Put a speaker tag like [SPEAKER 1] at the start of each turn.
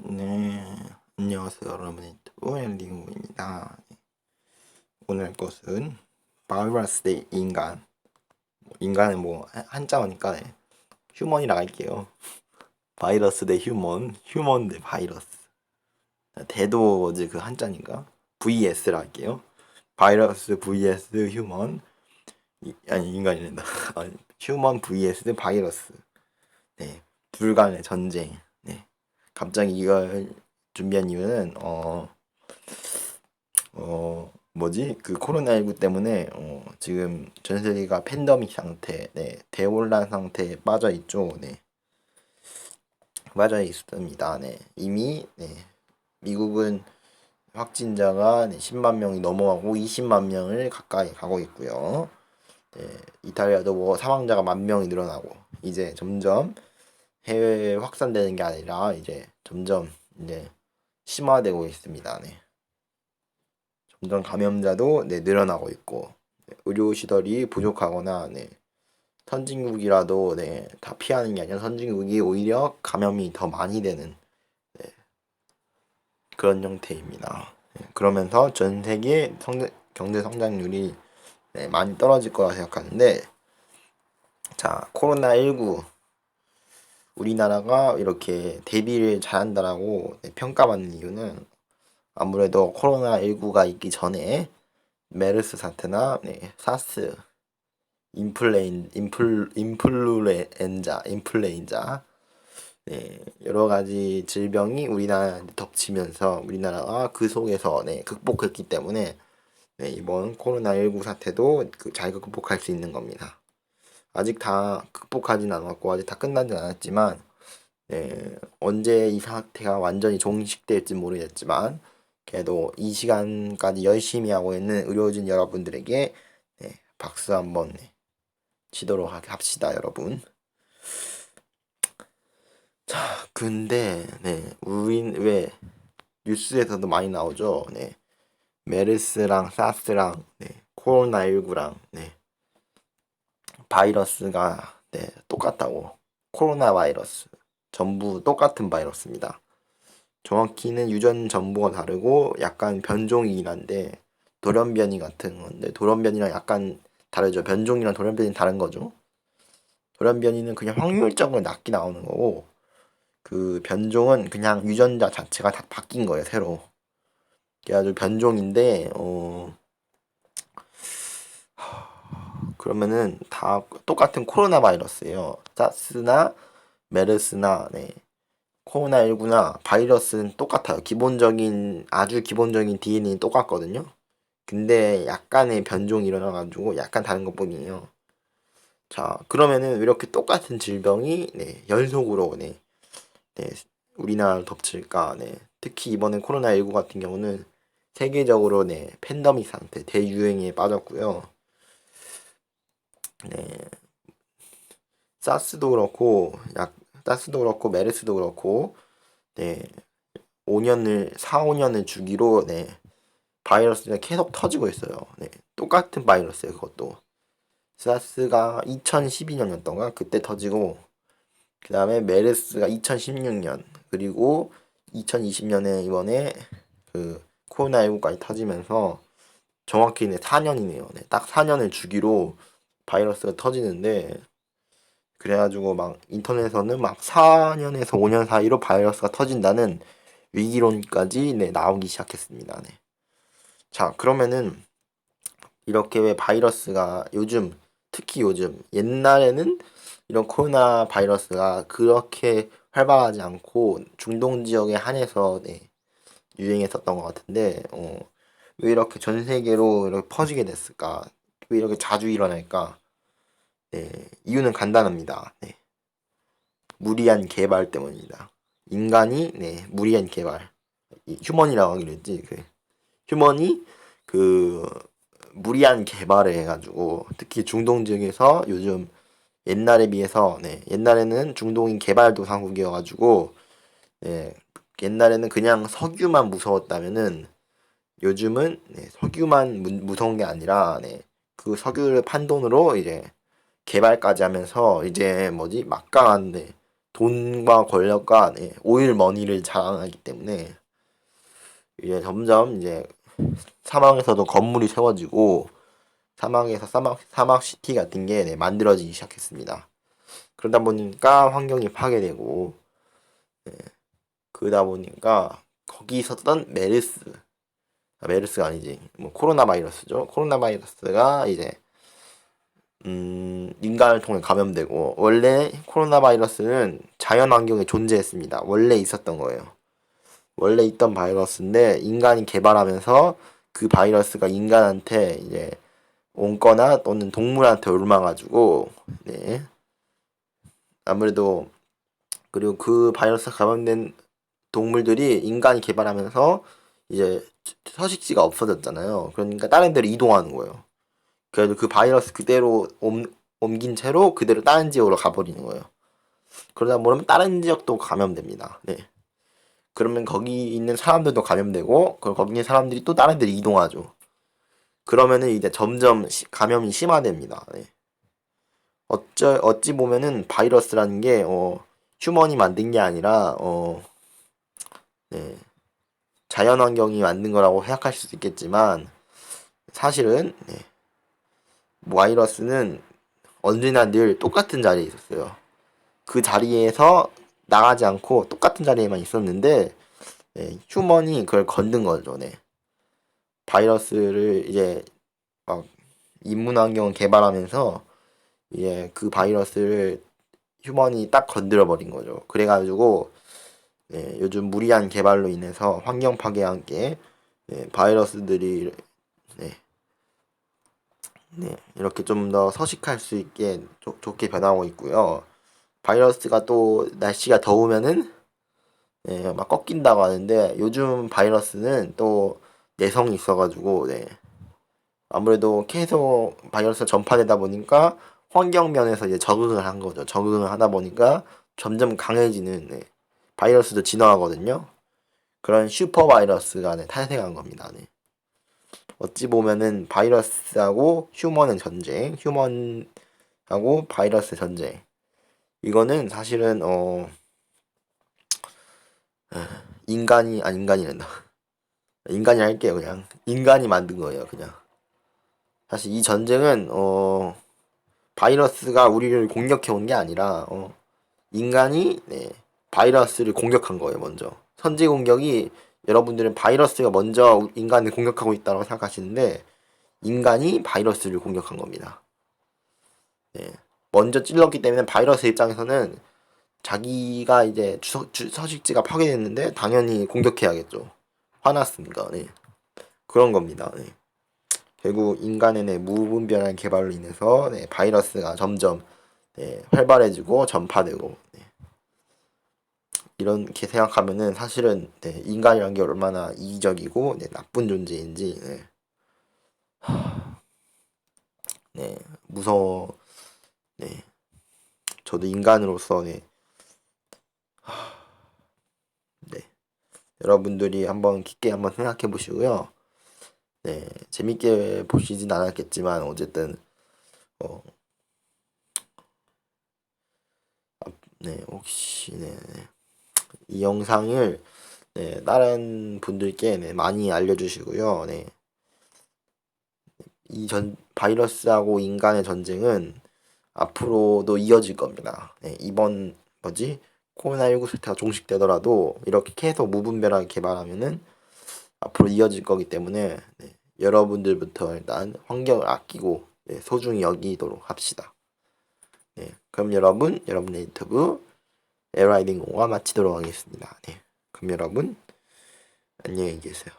[SPEAKER 1] 네, 안녕하세요 여러분 유튜브 엔딩입니다. 오늘 것은 바이러스 대 인간 뭐, 인간은 뭐 한- 한자어니까 네, 휴먼이라고 할게요. 바이러스 대 휴먼, 휴먼 대 바이러스 대도 뭐지 그 한자니까 VS라 할게요. 바이러스 vs 휴먼 이, 아니 인간이란다. 휴먼 vs 바이러스 네, 둘 간의 전쟁 네. 갑자기 이걸 준비한 이유는 어, 어 뭐지 그 코로나19 때문에 어, 지금 전 세계가 팬데믹 상태, 네, 대혼란 상태에 빠져 있죠. 네, 빠져 있습니다. 네, 이미 네, 미국은 확진자가 네, 10만 명이 넘어가고 20만 명을 가까이 가고 있고요. 네, 이탈리아도 뭐 사망자가 만 명이 늘어나고 이제 점점 해외에 확산되는 게 아니라 이제 점점 이제 심화되고 있습니다. 네. 점점 감염자도 네, 늘어나고 있고 네, 의료 시설이 부족하거나 네, 선진국이라도 네, 다 피하는 게 아니라 선진국이 오히려 감염이 더 많이 되는 네, 그런 형태입니다. 네, 그러면서 전 세계 성장, 경제 성장률이 네, 많이 떨어질 거라 생각하는데 자 코로나 19 우리나라가 이렇게 대비를 잘한다라고 네, 평가받는 이유는 아무래도 코로나19가 있기 전에 메르스 사태나 네, 사스, 인플레인, 인플, 인플루엔자, 인플레인자 네, 여러 가지 질병이 우리나라에 덮치면서 우리나라가 그 속에서 네, 극복했기 때문에 네, 이번 코로나19 사태도 그, 잘 극복할 수 있는 겁니다. 아직 다 극복하진 않았고 아직 다 끝나진 않았지만 네, 언제 이 사태가 완전히 종식될지 모르겠지만 그래도 이 시간까지 열심히 하고 있는 의료진 여러분들에게 네, 박수 한번 네, 치도록 하- 합시다 여러분. 자 근데 네 우린 왜 뉴스에서도 많이 나오죠. 네 메르스랑 사스랑 네 코로나 19랑 네 바이러스가 네, 똑같다고. 코로나 바이러스. 전부 똑같은 바이러스입니다. 정확히는 유전 정보가 다르고 약간 변종이긴 한데 돌연변이 같은 건데 돌연변이랑 약간 다르죠. 변종이랑 돌연변이 다른 거죠. 돌연변이는 그냥 확률적으로 낮게 나오는 거고 그 변종은 그냥 유전자 자체가 다 바뀐 거예요, 새로. 그래가지고 변종인데 어 그러면은 다 똑같은 코로나 바이러스예요. 사스나 메르스나 네. 코로나19나 바이러스는 똑같아요. 기본적인 아주 기본적인 DNA는 똑같거든요. 근데 약간의 변종이 일어나가지고 약간 다른 것뿐이에요. 자 그러면은 이렇게 똑같은 질병이 네, 연속으로 네, 네, 우리나라를 덮칠까? 네. 특히 이번에 코로나19 같은 경우는 세계적으로 네, 팬데믹 상태 대유행에 빠졌고요. 네. 사스도 그렇고 약 사스도 그렇고 메르스도 그렇고 네. 5년을 4, 5년을 주기로 네. 바이러스가 계속 터지고 있어요. 네. 똑같은 바이러스예요, 그것도. 사스가 2012년이었던가 그때 터지고 그다음에 메르스가 2016년 그리고 2020년에 이번에 그 코로나19까지 터지면서 정확히 네 4년이네요. 네, 딱 4년을 주기로 바이러스가 터지는데 그래가지고 막 인터넷에서는 막 4년에서 5년 사이로 바이러스가 터진다는 위기론까지 네, 나오기 시작했습니다. 네. 자 그러면은 이렇게 왜 바이러스가 요즘 특히 요즘 옛날에는 이런 코로나 바이러스가 그렇게 활발하지 않고 중동 지역에 한해서 네, 유행했었던 것 같은데 어, 왜 이렇게 전 세계로 이렇게 퍼지게 됐을까? 왜 이렇게 자주 일어날까? 네, 이유는 간단합니다. 네. 무리한 개발 때문입니다. 인간이 네, 무리한 개발. 이 휴먼이라고 하기로 했지. 그 휴먼이 그 무리한 개발을 해가지고 특히 중동 지역에서 요즘 옛날에 비해서 네, 옛날에는 중동이 개발도상국이어가지고 네, 옛날에는 그냥 석유만 무서웠다면은 요즘은 네, 석유만 무, 무서운 게 아니라 네, 그 석유를 판 돈으로 이제 개발까지 하면서 이제 뭐지 막강한데 돈과 권력과 네, 오일 머니를 자랑하기 때문에 이제 점점 이제 사막에서도 건물이 세워지고 사막에서 사막 사막 시티 같은 게 네, 만들어지기 시작했습니다. 그러다 보니까 환경이 파괴되고 네, 그러다 보니까 거기 있었던 메르스 아, 메르스가 아니지 뭐 코로나 바이러스죠. 코로나 바이러스가 이제 음, 인간을 통해 감염되고 원래 코로나 바이러스는 자연 환경에 존재했습니다. 원래 있었던 거예요. 원래 있던 바이러스인데 인간이 개발하면서 그 바이러스가 인간한테 이제 옮거나 또는 동물한테 옮아가지고 네. 아무래도 그리고 그 바이러스 감염된 동물들이 인간이 개발하면서 이제 서식지가 없어졌잖아요. 그러니까 다른 데로 이동하는 거예요. 그래도 그 바이러스 그대로 옮, 옮긴 채로 그대로 다른 지역으로 가버리는 거예요. 그러다 보면 다른 지역도 감염됩니다. 네. 그러면 거기 있는 사람들도 감염되고, 그럼 거기 있는 사람들이 또 다른 데로 이동하죠. 그러면은 이제 점점 시, 감염이 심화됩니다. 네. 어쩌, 어찌 보면은 바이러스라는 게, 어, 휴먼이 만든 게 아니라, 어, 네. 자연 환경이 만든 거라고 생각하실 수도 있겠지만, 사실은, 네. 바이러스는 언제나 늘 똑같은 자리에 있었어요. 그 자리에서 나가지 않고 똑같은 자리에만 있었는데 네, 휴먼이 그걸 건든 거죠. 네. 바이러스를 이제 막 인문 환경을 개발하면서 이제 그 바이러스를 휴먼이 딱 건드려 버린 거죠. 그래가지고 네, 요즘 무리한 개발로 인해서 환경 파괴와 함께 네, 바이러스들이 네, 네, 이렇게 좀 더 서식할 수 있게 좋, 좋게 변하고 있고요. 바이러스가 또 날씨가 더우면은 네, 막 꺾인다고 하는데 요즘 바이러스는 또 내성이 있어가지고 네. 아무래도 계속 바이러스가 전파되다 보니까 환경 면에서 이제 적응을 한 거죠. 적응을 하다 보니까 점점 강해지는 네. 바이러스도 진화하거든요. 그런 슈퍼 바이러스가 네, 탄생한 겁니다. 네. 어찌 보면은 바이러스하고 휴먼의 전쟁, 휴먼하고 바이러스 전쟁. 이거는 사실은 어 인간이 아 인간이 된다. 인간이 할게요 그냥 인간이 만든 거예요 그냥. 사실 이 전쟁은 어 바이러스가 우리를 공격해 온 게 아니라 어 인간이 네, 바이러스를 공격한 거예요 먼저. 선제 공격이 여러분들은 바이러스가 먼저 인간을 공격하고 있다고 생각하시는데 인간이 바이러스를 공격한 겁니다. 네. 먼저 찔렀기 때문에 바이러스 입장에서는 자기가 이제 주석, 주, 서식지가 파괴됐는데 당연히 공격해야겠죠. 화났으니까. 네. 그런 겁니다. 네. 결국 인간의 네, 무분별한 개발로 인해서 네, 바이러스가 점점 네, 활발해지고 전파되고 네. 이렇게 생각하면은 사실은 네, 인간이란 게 얼마나 이기적이고 네, 나쁜 존재인지 네. 네 무서워 네 저도 인간으로서 네. 네 여러분들이 한번 깊게 한번 생각해 보시고요 네 재밌게 보시진 않았겠지만 어쨌든 어, 아, 네 혹시 네. 네. 이 영상을 네, 다른 분들께 네, 많이 알려주시고요. 네. 이 전 바이러스하고 인간의 전쟁은 앞으로도 이어질 겁니다. 네, 이번 뭐지 코로나19 사태가 종식되더라도 이렇게 계속 무분별하게 개발하면은 앞으로 이어질 거기 때문에 네, 여러분들부터 일단 환경을 아끼고 네, 소중히 여기도록 합시다. 네, 그럼 여러분 여러분의 유튜브 에라이딩 5화 마치도록 하겠습니다. 네. 그럼 여러분 안녕히 계세요.